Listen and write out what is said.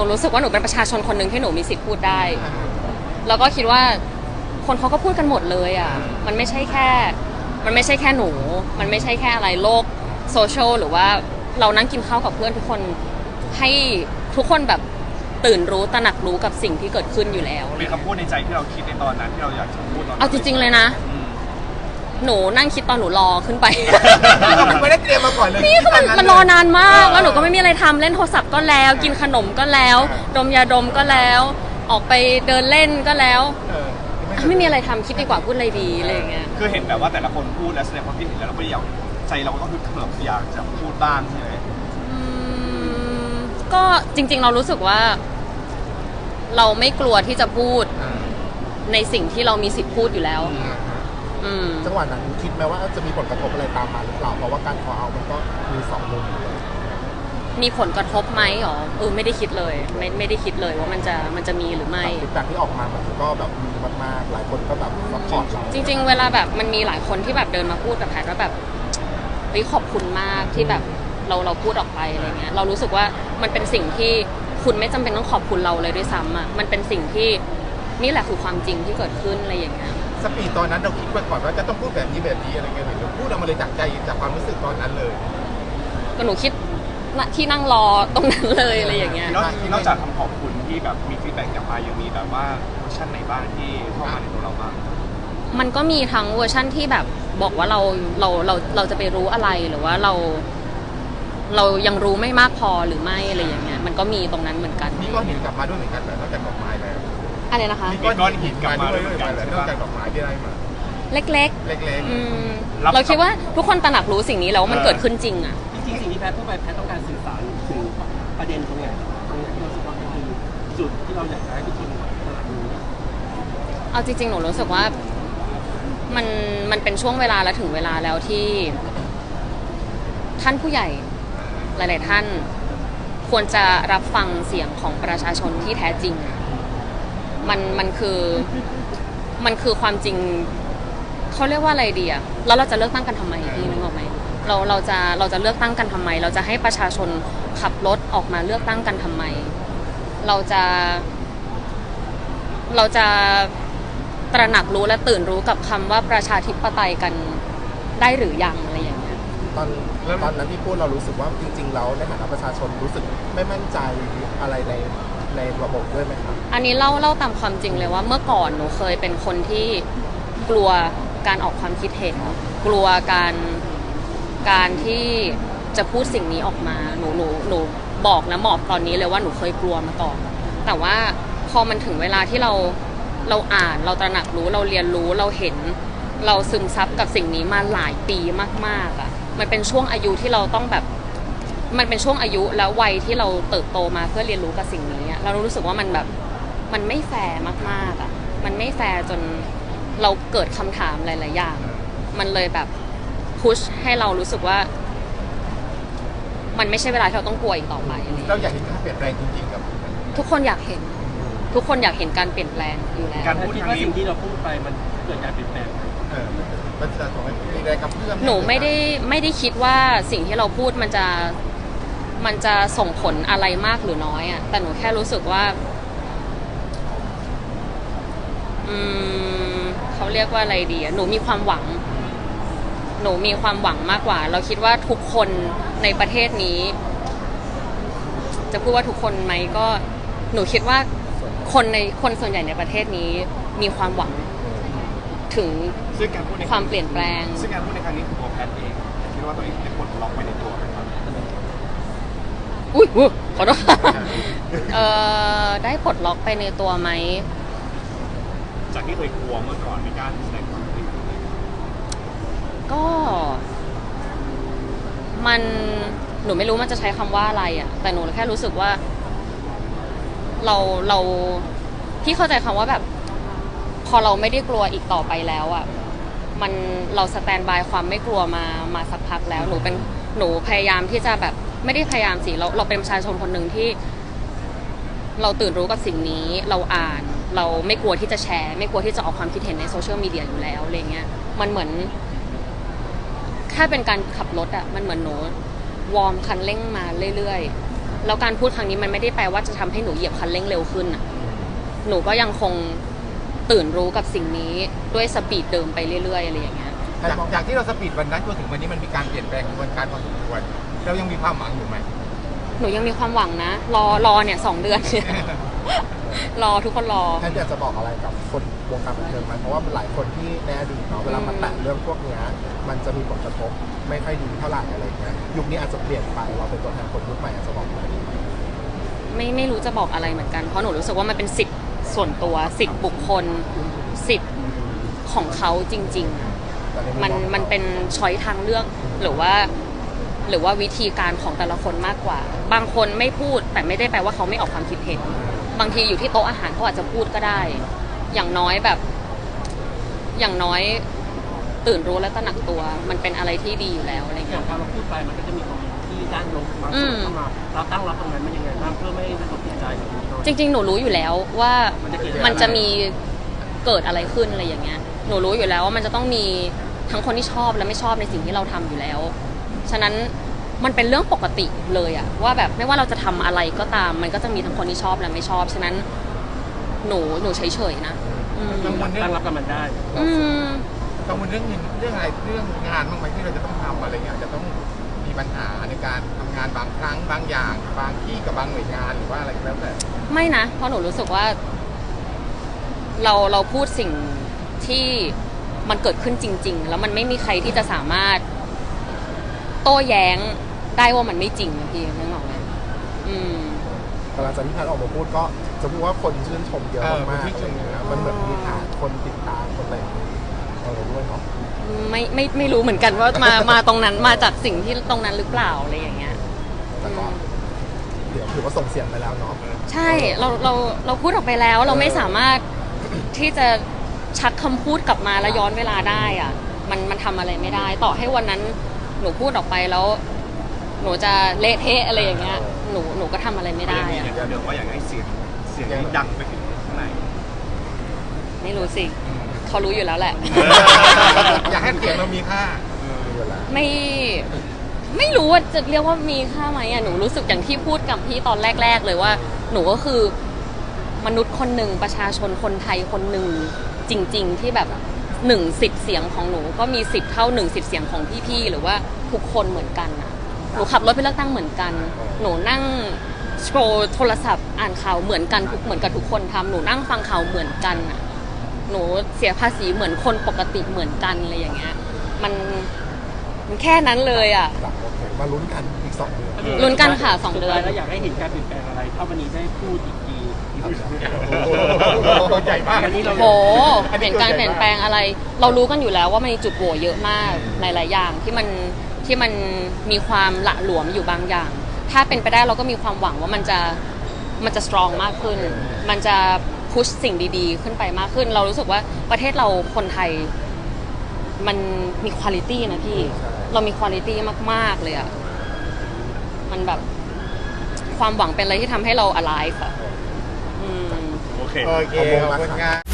นูรู้สึกว่าหนูเป็นประชาชนคนหนึ่งที่หนูมีสิทธิ์พูดได้ แล้วก็คิดว่าคนเขาก็พูดกันหมดเลยอะ มันไม่ใช่แค่ มันไม่ใช่แค่หนู มันไม่ใช่แค่อะไรโลกโซเชียลหรือว่าเรานั่งกินข้าวกับเพื่อนทุกคนให้ทุกคนแบบตื่นรู้ตระหนักรู้กับสิ่งที่เกิดขึ้นอยู่แล้ว มีคำพูดในใจที่เราคิดในตอนนั้นที่เราอยากจะพูดตอนนั้นเอาจริงๆเลยนะ อืม หนูนั่งคิดตอนหนูรอขึ้นไปนี่ก็ไม่ได้เตรียมมาก่อนเลยนี่คือมันคิดตมันเลยรอนานมาก แล้วหนูก็ไม่มีอะไรทำเล่นโทรศัพท์ก็แล้ว กินขนมก็แล้ว ดมยาดมก็แล้ว ออกไปเดินเล่นก็แล้วเออไม่มีอะไรทำคิดดีกว่าพูดอะไรดีอะไรอย่างเงี้ยคือเห็นแบบว่าแต่ละคนพูดและแสดงความคิดเห็นแล้วเราก็อยากใจเราก็คือเขิบอยากจะพูดบ้างใช่ไหมอืมก็จริง ๆ เรารู้สึกว่า เราไม่กลัวที่จะพูดอ่าในสิ่งที่เรามีสิทธิ์พูดอยู่แล้วอ่าอืม จังหวะนั้นคิดไหมว่าจะมีผลกระทบอะไรตามมาหรือเปล่าเพราะว่าการขอเอามันก็มีสองมุมเลยมีผลกระทบไหมหรอเออไม่ได้คิดเลย ไม่ไม่ได้คิดเลยว่ามันจะมันจะมีหรือไม่ฟีดแบ็กที่ออกมามันก็แบบมีมากๆหลายคนก็แบบซัพพอร์ตเราจริง ๆ เวลาแบบมันมีหลายคนที่แบบเดินมาพูดแบบแพทว่าแบบเฮ้ยขอบคุณมากที่แบบเราเราพูดออกไปอะไรเงี้ยเรารู้สึกว่ามันเป็นสิ่งที่คุณไม่จำเป็นต้องขอบคุณเราเลยด้วยซ้ำอะมันเป็นสิ่งที่นี่แหละคือความจริงที่เกิดขึ้นอะไรอย่างเงี้ย สปีดตอนนั้นเราคิดไว้ก่อนว่าจะต้องพูดแบบนี้แบบนี้อะไรเงี้ยหรือพูดออกมาเลยจากใจจากความรู้สึกตอนนั้นเลยก็หนูคิดณที่นั่งรอตรงนั้นเลยอะไรอย่างเงี้ยนอกนอกจากคำขอบคุณที่แบบมีฟีดแบ็กกลับมายังมีแบบว่าเวอร์ชันไหนบ้างที่เข้ามาในตัวเราบ้างมันก็มีทั้งเวอร์ชั่นที่แบบบอกว่าเราเราเราเราจะไปรู้อะไรหรือว่าเรา เรายังรู้ไม่มากพอหรือไม่อะไรอย่างเงี้ย มันก็มีตรงนั้นเหมือนกันมีก้อนหินกลับมาด้วยเหมือนกันแต่นอกจากดอกไม้แล้ว อะไรนะคะ มีก้อนหินกลับมาด้วยเหมือนกันแต่นอกจากดอกไม้ที่ได้มาเล็กเล็กๆอืมรับเราคิดว่าทุกคนตระหนักรู้สิ่งนี้แล้วว่ามันเกิดขึ้นจริงอะ จริงๆสิ่งที่แพทย์พูดไปแพทย์ต้องการสื่อสารถึงประเด็นตรงไหนตรงไหนที่เราสึกว่ามันคือจุดที่เราอยากจะให้ทุกคนตระหนักรู้เอาจริงๆหนูรู้สึกว่ามันมันเป็นช่วงเวลาและถึงเวลาแล้วที่ ท่านผู้ใหญ่หลาย ๆ ท่าน ควรจะรับฟังเสียงของประชาชนที่แท้จริง มันมันคือมันคือความจริงเขาเรียกว่าอะไรดีอะแล้วเราจะเลือกตั้งกันทำไมพี่นึกออกไหมเราเราจะเราจะเลือกตั้งกันทำไม เราจะให้ประชาชนขับรถออกมาเลือกตั้งกันทำไม เราจะเราจะตระหนักรู้และตื่นรู้กับคำว่าประชาธิปไตยกันได้หรือยังอะไรอย่างเงี้ยตอนตอนนั้นที่พูดเรารู้สึกว่าจริงๆแล้วในฐานะประชาชนรู้สึกไม่มั่นใจอะไรใน ในระบบด้วยไหมครับ อันนี้เล่าเล่าตามความจริงเลยว่าเมื่อก่อนหนูเคยเป็นคนที่กลัวการออกความคิดเห็น กลัวการการที่จะพูดสิ่งนี้ออกมาหนูหนูหนูบอกนะหมอบตอนนี้เลยว่าหนูเคยกลัวมาก่อน แต่ว่าพอมันถึงเวลาที่เราเราอ่านเราตระหนักรู้เราเรียนรู้เราเห็นเราซึมซับกับสิ่งนี้มาหลายปีมากๆอะ มันเป็นช่วงอายุที่เราต้องแบบ มันเป็นช่วงอายุแล้ววัยที่เราเติบโตมาเพื่อเรียนรู้กับสิ่งนี้อะเรารู้สึกว่ามันแบบมันไม่แฟร์มากๆอะมันไม่แฟร์จนเราเกิดคำถามหลายๆอย่าง มันเลยแบบพุชให้เรารู้สึกว่า มันไม่ใช่เวลาที่เราต้องกลัวอีกต่อไปอะไรอย่างเราเงี้ยอยากเห็นการเปลี่ยนแปลงจริงๆกับทุกคนอยากเห็น ทุกคนอยากเห็นการเปลี่ยนแปลงอยู่แล้ว การแพทย์คิดว่าสิ่งที่เราพูดไปมันเกิดการเปลี่ยนแปลงไหมเออมันจะส่งให้มีแรงกับเพื่อนหนูไม่ได้ไม่ได้คิดว่าสิ่งที่เราพูดมันจะ มันจะส่งผลอะไรมากหรือน้อยอะ่ะ แต่หนูแค่รู้สึกว่า อืมเขาเรียกว่าอะไรดีอะหนูมีความหวัง หนูมีความหวังมากกว่า เราคิดว่าทุกคนในประเทศนี้ จะพูดว่าทุกคนไหมก็ หนูคิดว่าคนในคนส่วนใหญ่ในประเทศนี้ มีความหวัง ถึงซึ่งการพูดในความเปลี่ยนแปลง ซึ่งการพูดในครั้งนี้คือตัวแพทย์เองคิดว่าตัวเองได้ปลดล็อกไปในตัวไหม อุ้ยอุ๊ยขอโทษค่ะเอ่อได้ปลดล็อกไปในตัวไหม จากที่เคยกลัวเมื่อก่อนไม่กล้าแสดงความคิดเห็นก็มันหนูไม่รู้มันจะใช้คำว่าอะไรอะ่ะ แต่หนูแค่รู้สึกว่า เราเราพี่เข้าใจคำว่าแบบ พอเราไม่ได้กลัวอีกต่อไปแล้วอะ่ะมันเราสแตนบายความไม่กลัวมามาสักพักแล้ว หนูเป็นหนูพยายามที่จะแบบ ไม่ได้พยายามสิเราเราเป็นประชาชนคนหนึ่งที่ เราตื่นรู้กับสิ่งนี้เราอ่าน เราไม่กลัวที่จะแชร์ ไม่กลัวที่จะออกความคิดเห็นในโซเชียลมีเดียอยู่แล้วอะไรเงี้ยมันเหมือนแค่เป็นการขับรถอะมันเหมือนหนูวอร์มคันเร่งมาเรื่อยๆแล้วการพูดครั้งนี้มันไม่ได้แปลว่าจะทำให้หนูเหยียบคันเร่งเร็วขึ้นน่ะหนูก็ยังคงตื่นรู้กับสิ่งนี้ด้วยสปีดเดิมไปเรื่อยๆอะไรอย่างเงี้ย จากจากที่เราสปีดวันนั้นจนถึงวันนี้มันมีการเปลี่ยนแปลงกระบวนการพอสมควรเรายังมีความหวังอยู่ไหมหนูยังมีความหวังนะ รอรอเนี่ยสองเดือนเนี่ยรอทุกคนรอแพทย์อยากจะบอกอะไรกับคนวงการบันเทิงไหมเพราะว่าหลายคนที่ในอดีตเนาะเวลามาแตะเรื่องพวกเนี้ยมันจะมีผลกระทบไม่ค่อยดีเท่าไหร่อะไรเงี้ยยุคนี้อาจจะเปลี่ยนไปเราเป็นตัวแทนคนยุคใหม่อาจจะบอกอะไรดีไหมไม่ไม่รู้จะบอกอะไรเหมือนกัน เพราะหนูรู้สึกว่ามันเป็นสิทธิ์ส่วนตัวสิทธิ์บุคคลสิทธิ์ของเขาจริงๆแต่ใมันองมันเป็นช้อยทางเลือกหรือว่าหรือว่าวิธีการของแต่ละคนมากกว่า บางคนไม่พูดแต่ไม่ได้แปลว่าเขาไม่ออกความคิดเห็น บางทีอยู่ที่โต๊ะอาหารเขาอาจจะพูดก็ได้ อย่างน้อยแบบ อย่างน้อยตื่นรู้และตระหนักตัว มันเป็นอะไรที่ดีอยู่แล้วอะไรอเงี้ย่างยพอเราพูดไปมันก็จะมีคอมเมนต์ที่ด้านลบมาอืส่งมเข้ามาเราตั้งรับตรงนั้นมันยังไงบ้างเพื่อไม่ให้กระทบจิตใจของเราจริง ๆ หนูรู้อยู่แล้วว่ามันจะเกิดมันจะมีเกิดอะไรขึ้นอะไรอย่างเงี้ย หนูรู้อยู่แล้วว่ามันจะต้องมีทั้งคนที่ชอบและไม่ชอบในสิ่งที่เราทำอยู่แล้ว ฉะนั้นมันเป็นเรื่องปกติเลยอะว่าแบบไม่ว่าเราจะทำอะไรก็ตาม มันก็จะมีทั้งคนที่ชอบและไม่ชอบ ฉะนั้น หนูหนูเฉยๆนะอืมกังวลเรื่อตั้งงรับกับมันได้อืมกังวลเรื่องเงินเรื่องอะไรเรื่องงานบ้างไหมที่เราจะต้องทำอะไรเงี้ยจะต้องมีปัญหาในการทำงานบางครั้งบางอย่าง บางที่กับบางหน่วยงานหรือว่าอะไรก็แล้วแต่ไม่นะเพราะหนูรู้สึกว่า เราเราพูดสิ่ง ที่มันเกิดขึ้นจริง ๆ แล้วมันไม่มีใครที่จะสามารถ โต้แย้งได้ว่ามันไม่จริงนะพี่นึกออกไหมอืมแต่หลังจากที่แพทย์ออกมาพูดก็จะพูดว่าคนชื่นชมเยอะเออมากคนๆชื่นชมอะไรเงี้ยมันเหมือนมีฐานคนติดตามคนอะไรอย่างเงี้ยเออด้วยเนาะไม่ไม่ไม่รู้เหมือนกันว่ามามาตรงนั้นมาจากสิ่งที่ตรงนั้นหรือเปล่าอะไรอย่างเงี้ยแต่ก็เดี๋ยวถือว่าส่งเสียงไปแล้วเนาะใช่เราเราเราพูดออกไปแล้วเราไม่สามารถที่จะ ชักคำพูดกลับมาแล้วย้อนเวลาได้อะมันมันทำอะไรไม่ได้ ต่อให้วันนั้นหนูพูดออกไปแล้ว หนูจะเละเทะอะไรอย่างเงี้ยหนูหนูก็ทำอะไรไม่ได้เรื่องอะนี้อย่างเดียวว่าอยากให้เสียงเสียงนี้ดังไปถึงข้างในไม่รู้สิเขารู้อยู่แล้วแหละ อยากให้เสียงเรามีค่ามีเวลาไม่ไม่รู้ว่าจะเรียกว่ามีค่าไหมอะหนูรู้สึกอย่างที่พูดกับพี่ตอนแรก ๆ เลยว่า หนูก็คือ มนุษย์คนหนึ่งประชาชนคนไทยคนหนึ่งจริง ๆ ที่แบบหนึ่งสิทธิ์เสียงของหนูก็มีสิทธิ์เท่าหนึ่งสิทธิ์เสียงของพี่ๆหรือว่าทุกคนเหมือนกันอะหนูขับรถไปเลือกตั้งเหมือนกัน หนูนั่งสโครโทรศัพท์อ่านข่าวเหมือนกันทุกเหมือนกับทุกคนทำหนูนั่งฟังข่าวเหมือนกันอะหนูเสียภาษีเหมือนคนปกติเหมือนกันอะไรอย่างเงี้ยมันมันแค่นั้นเลยอะหลักโอเคมาลุ้นกันอีกสองเดือนลุ้นกันค่ะสองเดือนสุท้ายแล้วอยากให้เห็นการเปลี่ยนแปลงอะไรถ้าวันนี้ได้พูดอีกทีตัว ใหญ่มากอันนี้เราโหเปลี่ยนการเปลี่ยนแปลงอะไร เรารู้กันอยู่แล้วว่ามันมีจุดโหว่เยอะมากในหลายอย่างที่มันที่มันมีความหละหลวมอยู่บางอย่าง ถ้าเป็นไปได้เราก็มีความหวังว่ามันจะมันจะสตรองมากขึ้น มันจะพุชสิ่งดีๆ ขึ้นไปมากขึ้น เรารู้สึกว่าประเทศเราคนไทย มันมีคุณ i t y นะพี่ เรามีคุณ i t y มากๆเลยอะมันแบบความหวังเป็นอะไรที่ทำให้เรา alive อะ โอเค โอเคขอบคุณงาน